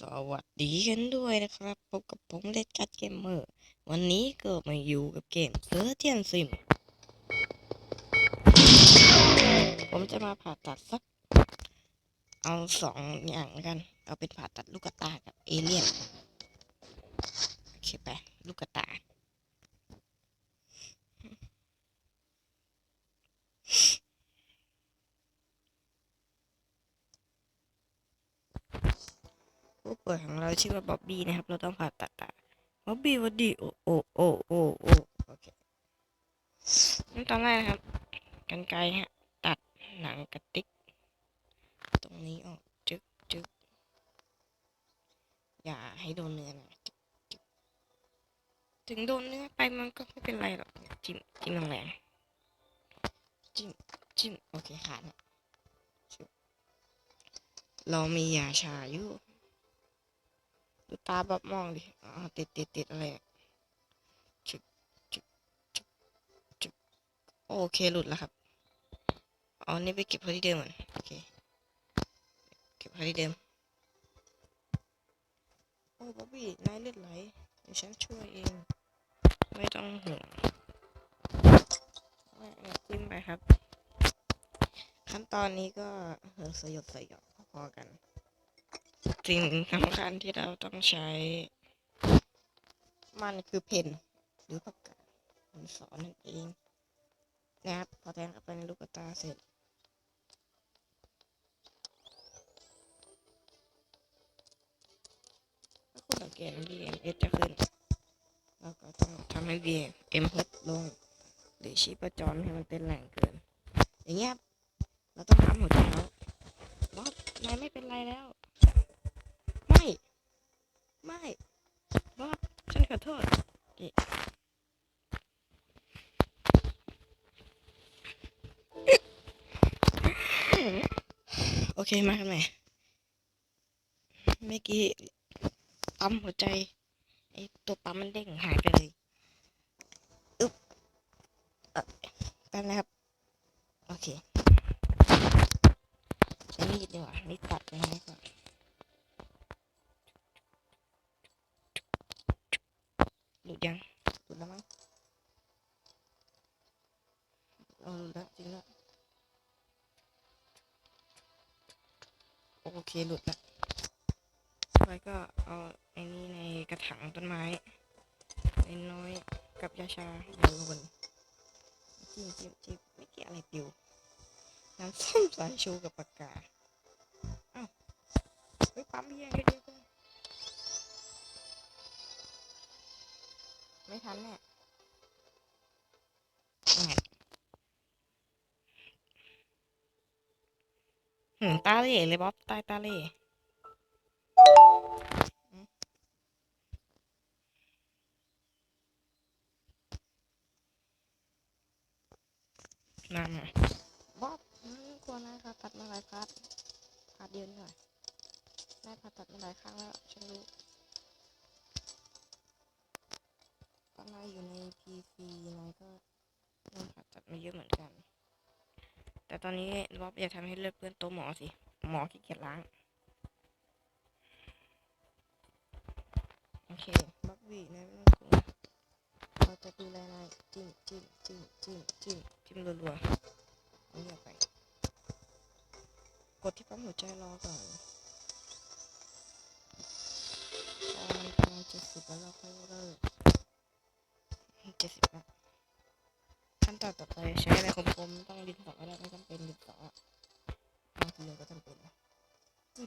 สวัสดีกันด้วยนะครับพบกับผมเลดกัดเกมเมอร์วันนี้ก็มาอยู่กับเกมเซอร์เทียนซิมผมจะมาผ่าตัดสัก เอาสองอย่างแล้วกัน เอาเป็นผ่าตัดลูกตากับเอเลี่ยนโอเคไปลูกตา ผู้ป่วยของเราชื่อว่าบ๊อบบี้นะครับ เราต้องผ่าตัดตาบ๊อบบี้วัดดีโอโอโอโอโอโอเคขั้นตอนแรกนะครับ กันไกรฮะ ตัดหนังกระติก ตรงนี้ออกจึกจึกอย่าให้โดนเนื้อนะจึกจึกถึงโดนเนื้อไปมันก็ไม่เป็นไรหรอกจิ้มจิ้มแรงจิ้มจิ้มโอเคขาดนะเรามียาชาอยู่ ดูตาแบบมองดิติดติดติดอะไรจึกจึกจึกจึกโอเคหลุดแล้วครับอ๋อนี่ไปเก็บไว้ที่เดิมก่อนโอเคเก็บไว้ที่เดิมโอ้บ๊อบบี้นายเลือดไหลเดี๋ยวฉันช่วยเอง ไม่ต้องห่วงไม่เอาจิ้มไปครับ ขั้นตอนนี้ก็เออสยดสยองพอๆกัน สิ่งสำคัญที่เราต้องใช้ มันคือเพนหรือปากกามันสอนนั่นเองนะครับพอแทงเข้าไปในลูกตาเสร็จถ้าคุณสังเกต VMS จะขึ้นเราก็ต้องทำให้ VM ลดลง หรือชีพจรให้มันเต้นแรงเกิน อย่างเงี้ยครับเราต้องทำหัวใจเขาบอสนายไม่เป็นไรแล้ว ไม่บอสฉันขอโทษเอ๊ะโอเคมากันใหม่เมื่อกี้ปั๊มหัวใจไอตัวปั๊มมันเด้งหายไปเลยอึ๊บเอ่อแป๊บนะครับ โอเคใช้มีดดีกว่ามีดตัดไปให้ก่อน หลุด ยังหลุดแล้วมั้งเอาหลุดแล้วจริงแล้วโอเคหลุดแล้วแล้วก็เอาไอ้นี่ในกระถางต้นไม้ไอ้น้อยกับยาชาโยนจิ้มจิ้มจิ้มไม่เกี่ยวอะไรปิวน้ำส้มสายชูกับปากกาอ้าวเฮ้ยปั๊มเยี่ยงเดียว ไม่ทันแน่แหม่หืมตาเหล่เลยบ๊อบตายตาเหล่อืมนั่นไงบ๊อบอืมกลัวนายผ่าตัดมาหลายพาร์ทพาร์ทเดียวนี่หน่อยนายผ่าตัดมาหลายครั้งแล้ว ฉันรู้ ตอนนายอยู่ใน PC นายก็โดนผ่าตัดมาเยอะเหมือนกัน แต่ตอนนี้บ๊อบอย่าทำให้เลือดเปื้อนโต๊ะหมอสิ หมอขี้เกียจล้าง โอเคบ๊อบบี้นายไม่ต้องกลัวเราจะดูแลนายจิ้มจิ้มจิ้มจิ้มจิ้มจิ้มรัวๆเอาเงียบไป กดที่ปั๊มหัวใจรอก่อนพอมันประมาณเจ็ดสิบแล้วเราค่อยเลิกเจ็ดสิบละขั้นตอนต่อไปใช้อะไรคมๆต้องดินสอก็ได้ไม่จำเป็นดินสอบางทีมันก็จำเป็นนะเน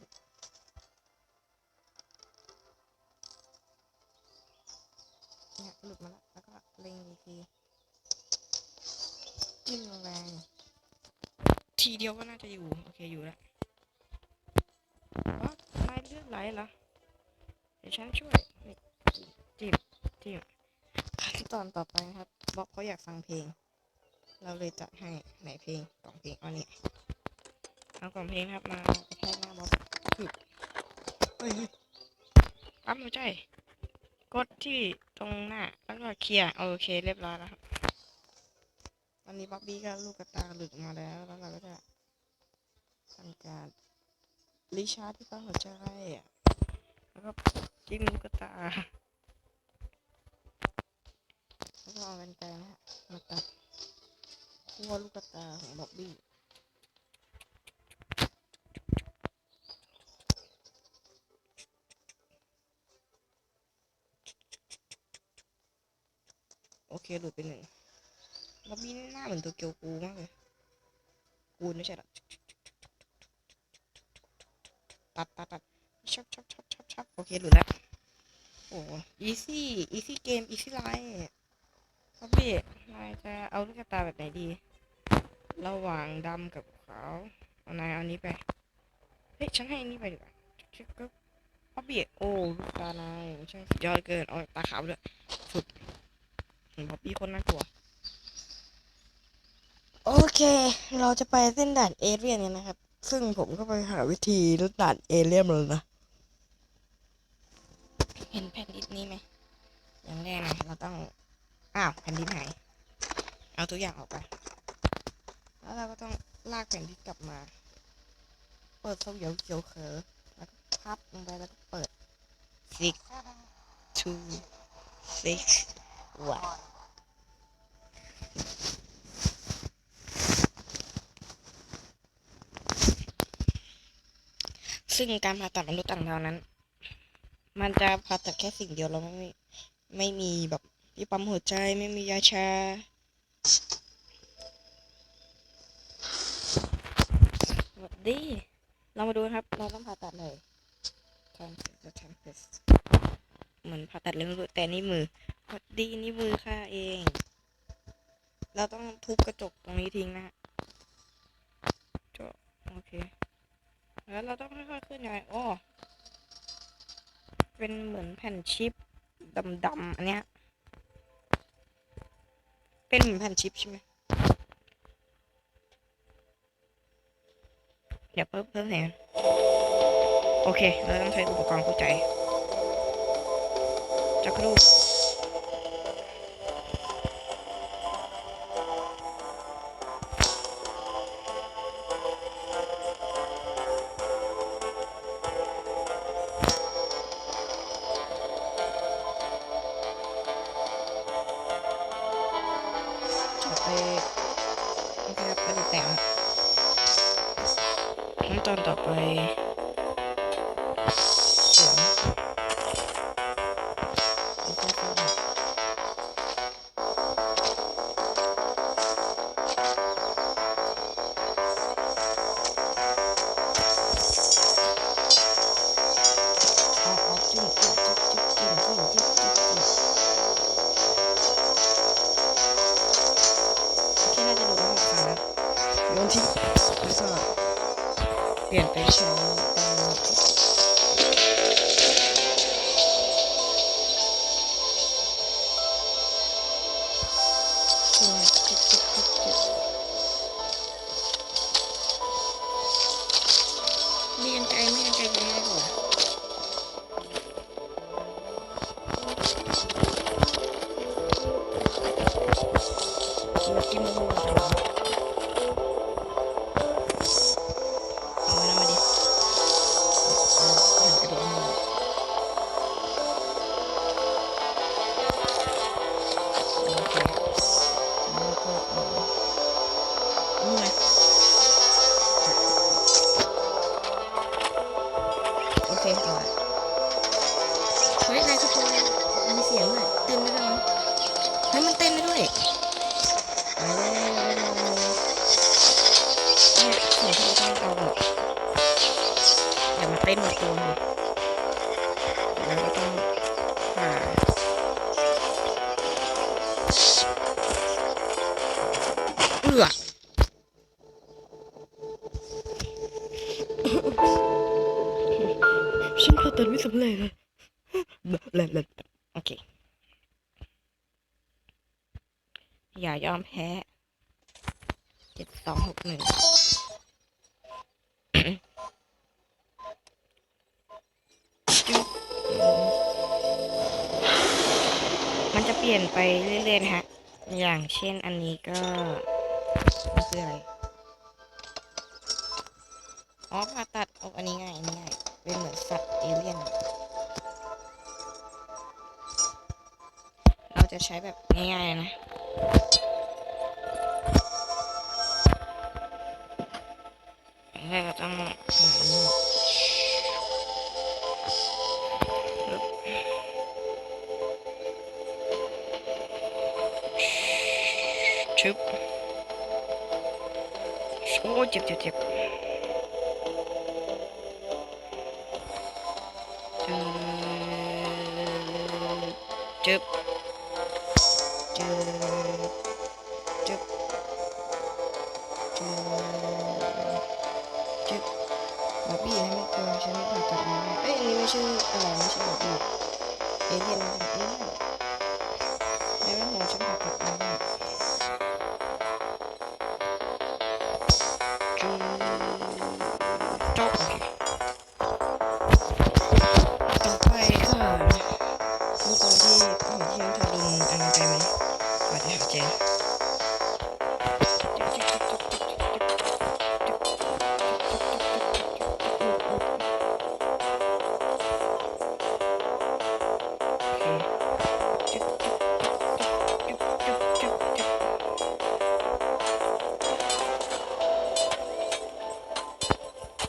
ี่ยหลุดมาแล้วแล้วก็เล็งอีกทีจิ้มแรงทีเดียวก็น่าจะอยู่ โอเคอยู่แล้วอ๋อนายเลือดไหลเหรอเดี๋ยวฉันช่วยจิ้มจิ้ม ตอนต่อไปนะครับบ๊อบเขาอยากฟังเพลง เราเลยจัดให้ไหนเพลงกล่องเพลงเอาเนี่ยเอากล่องเพลงครับมาแทกหน้าบ๊อบคือเฮ้ยเฮ้ยปั๊มหัวใจกดที่ตรงหน้าแล้วก็เคลียร์โอเคเรียบร้อยแล้วครับตอนนี้บ๊อบบี้ก็ลูกกระตาหลุดมาแล้วแล้วเราก็จะทำการรีชาร์ที่ปั๊มหัวใจอะจิ้มลูกตาแล้ว ก็เอากันไกรนะฮะมาตัดขั้วลูกตาของบ๊อบบี้โอเคหลุดไปหนึ่งบ๊อบบี้หน้าเหมือนตัวเกียวกูมากเลยกูไม่ใช่หรอกตัดตัดตัดชับชับชับชับชับโอเคหลุดแล้วโอ้อีซี่อีซี่เกมอีซี่ไลน์ บ๊อบบี้นายจะเอาลูกตาแบบไหนดี ระหว่างดำกับขาวเอานายเอาอันนี้ไป เฮ้ยฉันให้อันนี้ไปดีกว่าชิบก็บ๊อบบี้โอ้ลูกตานายใช่สุดยอดเกินเอาตาขาวด้วยสุดบ๊อบบี้คนน่ากลัวโอเค เราจะไปเส้นด่านเอเรียนกันนะครับ ซึ่งผมก็ไปหาวิธีลดด่านเอเรียนมาแล้วนะ เห็นแผ่นดินนี้ไหมอย่างแรกนะเราต้อง อ้าวแผ่นดินหายเอาทุกอย่างออกไป แล้วเราก็ต้องลากแผ่นดินกลับมา เปิดเสาเขียวเขียวเขอแล้วก็พับลงไปแล้วก็เปิด six two six one ซึ่งการผ่าตัดมนุษย์ต่างดาวนั้น มันจะผ่าตัดแค่สิ่งเดียวแล้วไม่ไม่มีแบบ ที่ปั๊มหัวใจไม่มียาชา สวัสดี เรามาดูนะครับ เราต้องผ่าตัดเลยทำจะทำเพสเหมือนผ่าตัดเลยไม่รู้แต่นี่มือสวัสดีนี่มือค่าเอง เราต้องทุบกระจกตรงนี้ทิ้งนะฮะจบโอเค แล้วเราต้องค่อยๆเคลื่อนย้ายอ้อเป็นเหมือนแผ่นชิปดำๆอันเนี้ย เป็นเหมือนแผ่นชิปใช่ไหมเดี๋ยวเพิ่มเพิ่มแหนโอเค เราต้องใช้อุปกรณ์เข้าใจจักร ที่ทดสบเปลี่ยนไปใช้ตามมีกันไกลมีกันไกล้ว โอเคเอาละเฮ้ยนายคือตัวมีเสียงด้วยเต้นได้ด้วยมั้งเฮ้ยมันเต้นได้ด้วยไปเลยเนี่ยสิ่งที่เราต้องเอาแบบอย่ามาเต้นกับตัวเลยแล้วก็ต้องหาเอือ ฉันผ่าตัดไม่สำเร็จเลยเลยเลยโอเค อย่ายอมแพ้เจ็ดสองหกหนึ่งมันจะเปลี่ยนไปเรื่อยๆนะฮะ อย่างเช่นอันนี้ก็มันคืออะไรอ๋อผ่าตัดโอ้อันนี้ง่ายอันนี้ง่าย เป็นเหมือนสัตว์เอเลี่ยน เราจะใช้แบบง่ายๆนะเราต้องหาหมวกชึบโอ้เจ็บเจ็บเจ็บ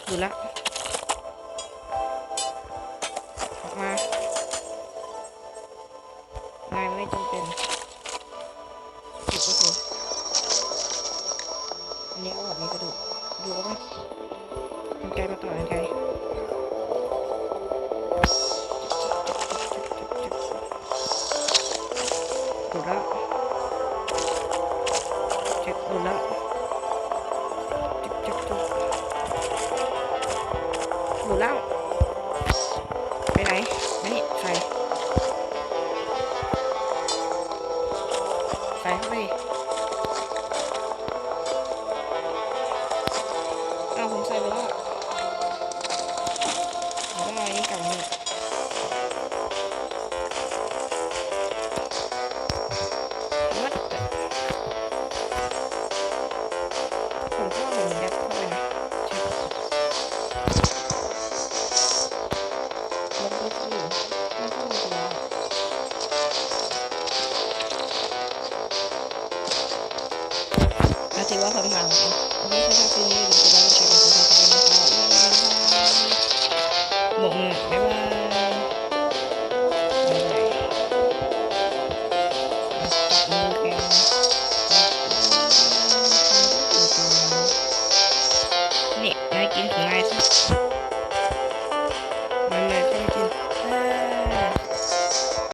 ดูละออกมานายไม่จำเป็นหยุดก็คืออันนี้เอาออกมีกระดูกดูเอาไหมกันไกลมาต่อกันไกลดูแล้วเจ็บดูแล้ว นี้กับนี่ถือว่าผ่านผ่านไม่ใช่แค่ซีนี้หรือจะได้ 嗯